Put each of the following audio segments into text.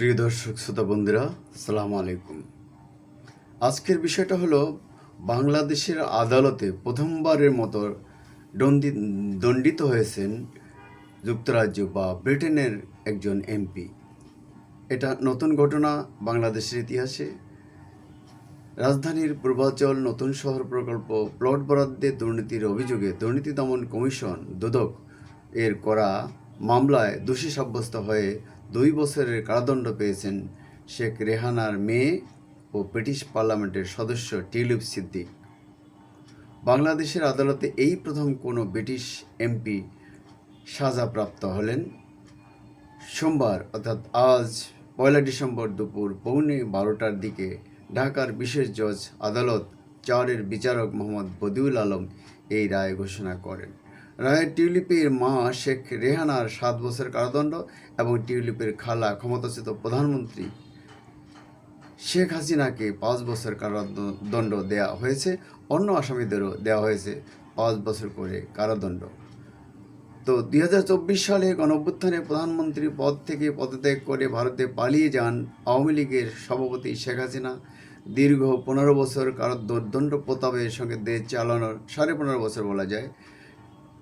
প্রিয় দর্শক, শ্রোতা বন্ধুরা সালাম আলাইকুম। আজকের বিষয়টা হলো বাংলাদেশের আদালতে প্রথমবারের মতো দণ্ডি, দণ্ডিত হয়েছেন যুক্তরাজ্য বা ব্রিটেনের একজন এমপি। এটা নতুন ঘটনা বাংলাদেশের ইতিহাসে। রাজধানীর পূর্বাঞ্চল নতুন শহর প্রকল্প প্লট বরাদ্দে দুর্নীতির অভিযোগে দুর্নীতি দমন কমিশন দুদক এর করা মামলায় দোষী সাব্যস্ত হয়ে দুই বছরের কারাদণ্ড পেয়েছেন শেখ রেহানার মেয়ে ও ব্রিটিশ পার্লামেন্টের সদস্য টিউলিপ সিদ্দিক। বাংলাদেশের আদালতে এই প্রথম কোনো ব্রিটিশ এমপি সাজাপ্রাপ্ত হলেন। সোমবার, অর্থাৎ আজ, পয়লা ডিসেম্বর দুপুর পৌনে বারোটার দিকে ঢাকার বিশেষ জজ আদালত চারের বিচারক মোহাম্মদ বদিউল আলম এই রায় ঘোষণা করেন। রায়ে টিউলিপের মা শেখ রেহানার সাত বছর কারাদণ্ড এবং টিউলিপের খালা ক্ষমতাচ্যুত প্রধানমন্ত্রী শেখ হাসিনাকে পাঁচ বছর কারাদণ্ড দেওয়া হয়েছে। অন্য আসামিদেরও দেওয়া হয়েছে পাঁচ বছর করে কারাদণ্ড। তো দুই হাজার চব্বিশ সালে গণঅভ্যুত্থানে প্রধানমন্ত্রী পদ থেকে পদত্যাগ করে ভারতে পালিয়ে যান আওয়ামী লীগের সভাপতি শেখ হাসিনা। দীর্ঘ পনেরো বছর কারাদণ্ড প্রতাপের সঙ্গে দেশ চালানোর সাড়ে পনেরো বছর বলা যায়।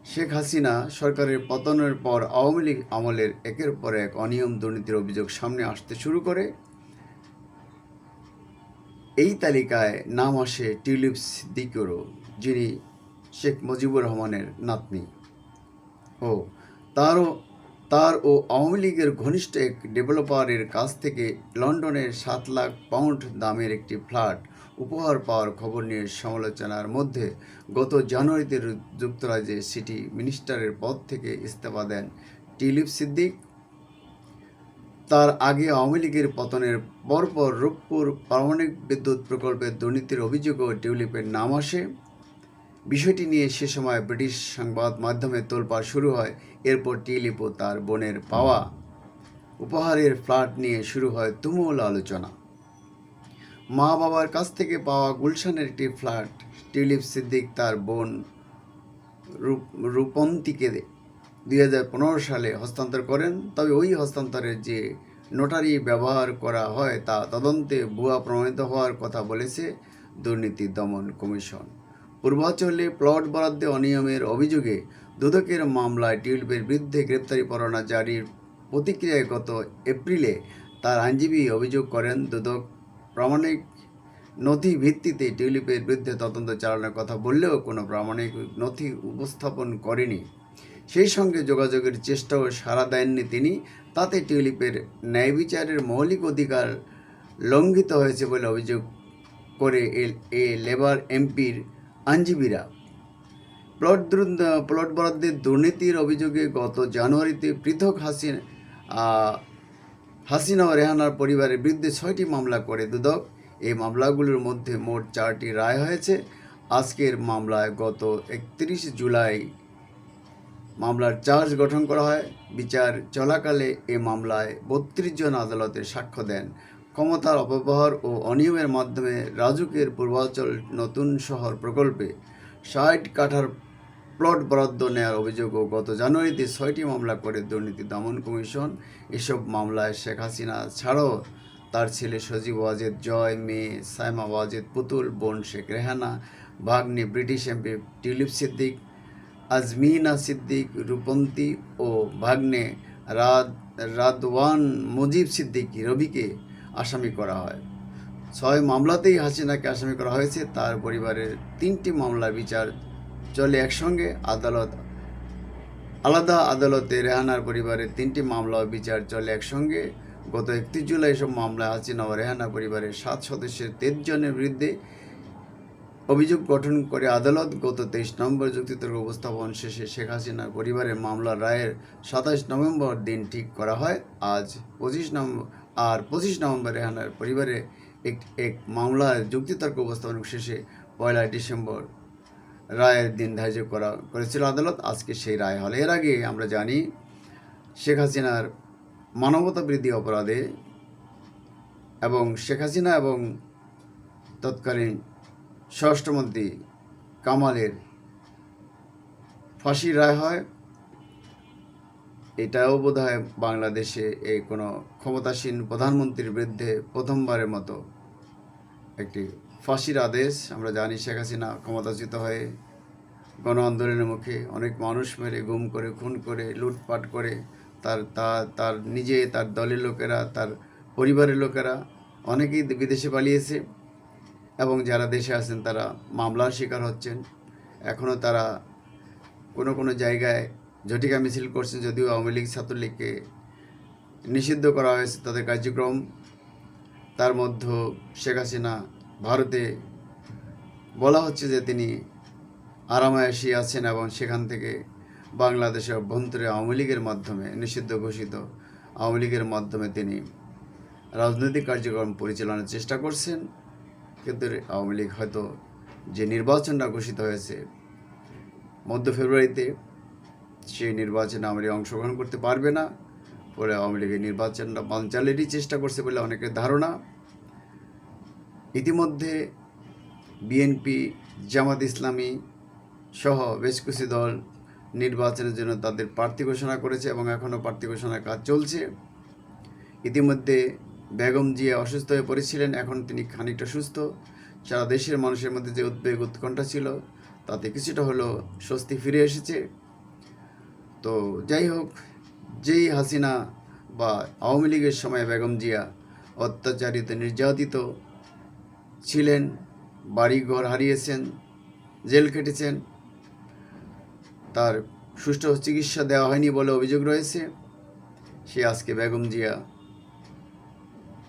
শেখ হাসিনা সরকারের পতনের পর আওয়ামী লীগ আমলের একের পর এক অনিয়ম দুর্নীতির অভিযোগ সামনে আসতে শুরু করে। এই তালিকায় নাম আসে টিউলিপ সিদ্দিকেরও যিনি শেখ মুজিবুর রহমানের নাতনি। ও, তারও, তার ও আওয়ামী লীগের ঘনিষ্ঠ এক ডেভেলপারের কাছ থেকে লন্ডনের সাত লাখ পাউন্ড দামের একটি ফ্ল্যাট উপহার পাওয়ার খবর নিয়ে সমালোচনার মধ্যে গত জানুয়ারিতে যুক্তরাজ্যে সিটি মিনিস্টারের পদ থেকে ইস্তফা দেন টিলিপ সিদ্দিক। তার আগে আওয়ামী লীগের পতনের পরপর রূপপুর পারমাণবিক বিদ্যুৎ প্রকল্পের দুর্নীতির অভিযোগও টিউলিপের নাম আসে। বিষয়টি নিয়ে সে সময় ব্রিটিশ সংবাদ মাধ্যমে তোলপাড় শুরু হয়, এরপর টিলিপো তার বোনের পাওয়া। উপহারের ফ্ল্যাট নিয়ে শুরু হয় তুমুল আলোচনা। মা বাবার কাছ থেকে পাওয়া গুলশানের একটি ফ্ল্যাট, টিউলিপ সিদ্দিক তার বোন রূপ- রূপন্তীকে দুই হাজার পনেরো সালে হস্তান্তর করেন। তবে ওই হস্তান্তরের যে নোটারি ব্যবহার করা হয় তা তদন্তে ভুয়া প্রমাণিত হওয়ার কথা বলেছে দুর্নীতি দমন কমিশন। পূর্বাঞ্চলে প্লট বরাদ্দে অনিয়মের অভিযোগে দুদকের মামলায় টিউলিপের বিরুদ্ধে গ্রেপ্তারি পরোয়ানা জারির প্রতিক্রিয়ায় গত এপ্রিলে তার আইনজীবী অভিযোগ করেন, দুদক প্রামাণিক নথি ভিত্তিতে টিউলিপের বিরুদ্ধে তদন্ত চালানোর কথা বললেও কোনো প্রামাণিক নথি উপস্থাপন করেনি। সেই সঙ্গে যোগাযোগের চেষ্টাও সাড়া দেননি তিনি। তাতে টিউলিপের ন্যায় বিচারের মৌলিক অধিকার লঙ্ঘিত হয়েছে বলে অভিযোগ করে এ- লেবার এমপির আইনজীবীরা। প্লট প্লট বরাদ্দের দুর্নীতির অভিযোগে গত জানুয়ারিতে পৃথক হাসিন হাসিনা ও রেহানার পরিবারের বিরুদ্ধে ছয়টি মামলা করে দুদক। এই মামলাগুলোর মধ্যে মোট চারটি রায় হয়েছে। আজকের মামলায় গত একত্রিশ জুলাই মামলার চার্জ গঠন করা হয়। বিচার চলাকালে এ মামলায় বত্রিশ জন আদালতে সাক্ষ্য দেন। ক্ষমতার অপব্যবহার ও অনিয়মের মাধ্যমে রাজুকের পূর্বাঞ্চল নতুন শহর প্রকল্পে ষাট কাঠার প্লট বরাদ্দ নেওয়ার অভিযোগও গত জানুয়ারিতে ছয়টি মামলা করে দুর্নীতি দমন কমিশন। এসব মামলায় শেখ হাসিনা ছাড়াও তার ছেলে সজীব ওয়াজেদ জয়, মেয়ে সাইমা ওয়াজেদ পুতুল, বোন শেখ রেহানা, ভাগ্নে British MP tulip Siddiq, Azmina Siddiq, Rupanti ও ভাগ্নে রাদ, রাদওয়ান মুজিব সিদ্দিক রবিকে আসামি করা হয়। ছয় মামলাতেই হাসিনাকে আসামি করা হয়েছে। তার পরিবারের তিনটি মামলার বিচার চলে একসঙ্গে আদালত আলাদা আদালতে রেহানার পরিবারের তিনটি মামলা ও বিচার চলে একসঙ্গে। গত একত্রিশ জুলাই এসব মামলায় হাসিনা ও রেহানা পরিবারের সাত সদস্যের তেইশ জনের বিরুদ্ধে অভিযোগ গঠন করে আদালত গত তেইশ নভেম্বর যুক্তিতর্ক উপস্থাপন শেষে শেখ হাসিনার পরিবারের মামলার রায়ের সাতাশ নভেম্বর দিন ঠিক করা হয়। আজ পঁচিশ নভেম্বর আর পঁচিশ নভেম্বর রেহানার পরিবারে এক এক মামলার যুক্তিতর্ক উপস্থাপন শেষে পয়লা ডিসেম্বর রায়ের দিন ধার্য করা করেছিল আদালত। আজকে সেই রায় হল। এর আগে আমরা জানি, শেখ হাসিনার মানবতা বৃদ্ধি অপরাধে এবং শেখ হাসিনা এবং তৎকালীন স্বরাষ্ট্রমন্ত্রী কামালের ফাঁসির রায় হয়। এটাও বোধ হয় বাংলাদেশে এই কোনো ক্ষমতাসীন প্রধানমন্ত্রীর বিরুদ্ধে প্রথমবারের মতো একটি ফাঁসির আদেশ, আমরা জানি শেখ হাসিনা ক্ষমতাচ্যুত হয়ে গণ আন্দোলনের মুখে অনেক মানুষ মেরে, গুম করে, খুন করে, লুটপাট করে, তার তার তার নিজে, তার দলের লোকেরা, তার পরিবারের লোকেরা অনেকেই বিদেশে পালিয়েছে এবং যারা দেশে আছেন তারা মামলার শিকার হচ্ছেন। এখনও তারা কোনো কোনো জায়গায় ঝটিকা মিছিল করছেন যদিও আওয়ামী লীগ ছাত্রলীগকে নিষিদ্ধ করা হয়েছে তাদের কার্যক্রম। তার মধ্যে শেখ হাসিনা ভারতে বলা হচ্ছে যে তিনি আরামায়াসী আছেন এবং সেখান থেকে বাংলাদেশের অভ্যন্তরে আওয়ামী লীগের মাধ্যমে, নিষিদ্ধ ঘোষিত আওয়ামী লীগের মাধ্যমে তিনি রাজনৈতিক কার্যক্রম পরিচালনার চেষ্টা করছেন। কিন্তু আওয়ামী লীগ হয়তো যে নির্বাচনটা ঘোষিত হয়েছে মধ্য ফেব্রুয়ারিতে, সেই নির্বাচনে আওয়ামী লীগ অংশগ্রহণ করতে পারবে না। পরে আওয়ামী লীগের নির্বাচনটা বানচালেরই চেষ্টা করছে বলে অনেকের ধারণা। ইতিমধ্যে বিএনপি, জামাত ইসলামী সহ বেশ কিছু দল নির্বাচনের জন্য তাদের প্রার্থী ঘোষণা করেছে এবং এখনও প্রার্থী ঘোষণার কাজ চলছে। ইতিমধ্যে বেগম জিয়া অসুস্থ হয়ে পড়েছিলেন, এখন তিনি খানিকটা সুস্থ। সারা দেশের মানুষের মধ্যে যে উদ্বেগ, উৎকণ্ঠা ছিল, তাতে কিছুটা হলো স্বস্তি ফিরে এসেছে। তো যাই হোক, যেই হাসিনা বা আওয়ামী লীগের সময় বেগম জিয়া অত্যাচারিত, নির্যাতিত ছিলেন বাড়ি ঘর হারিয়েছেন, জেল কেটেছেন তার সুষ্ঠু চিকিৎসা দেওয়া হয়নি বলে অভিযোগ রয়েছে। সে আজকে বেগম জিয়া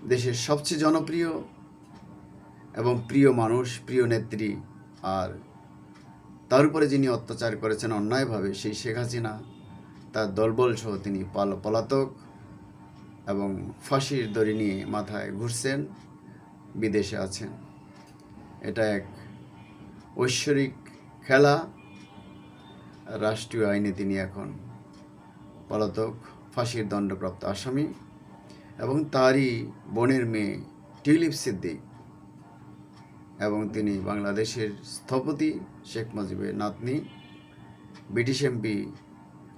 দেশের সবচেয়ে জনপ্রিয় এবং প্রিয় মানুষ, প্রিয় নেত্রী। আর তার উপরে যিনি অত্যাচার করেছেন অন্যায়ভাবে, সেই শেখ হাসিনা, তার দলবল সহ তিনি পাল, পলাতক এবং ফাঁসির দড়ি নিয়ে মাথায় ঘুরছেন। বিদেশে আছেন এটা এক ঐশ্বরিক খেলা, রাষ্ট্রীয় আইনে তিনি এখন পলাতক, ফাঁসির দণ্ডপ্রাপ্ত আসামি এবং তারই বোনের মেয়ে টিউলিপ সিদ্দিক এবং তিনি বাংলাদেশের স্থপতি শেখ মুজিবের নাতনি। ব্রিটিশ এমপি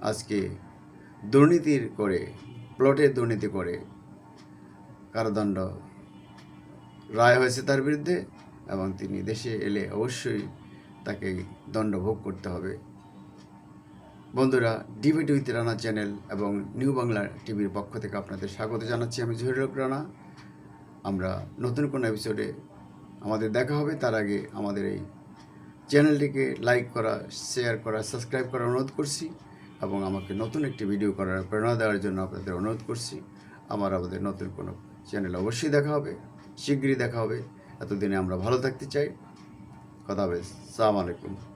আজকে দুর্নীতির করে প্লটের দুর্নীতি করে কারাদণ্ড রায় হয়েছে তার বিরুদ্ধে এবং তিনি দেশে এলে অবশ্যই তাকে দণ্ড ভোগ করতে হবে। বন্ধুরা ডিবিটি উইথ রানা চ্যানেল এবং নিউ বাংলা টিভির পক্ষ থেকে আপনাদের স্বাগত জানাচ্ছি আমি জহিরুল রানা। আমরা নতুন কোনো এপিসোডে আমাদের দেখা হবে। তার আগে আমাদের এই চ্যানেলটিকে লাইক করা শেয়ার করা সাবস্ক্রাইব করার অনুরোধ করছি এবং আমাকে নতুন একটি ভিডিও করার প্রেরণা দেওয়ার জন্য আপনাদের অনুরোধ করছি। আমার আমাদের নতুন কোনো চ্যানেল অবশ্যই দেখা হবে। শীঘ্রই দেখা হবে। এতদিনে আমরা ভালো থাকতে চাই। কথা হবে। সালাম আলাইকুম।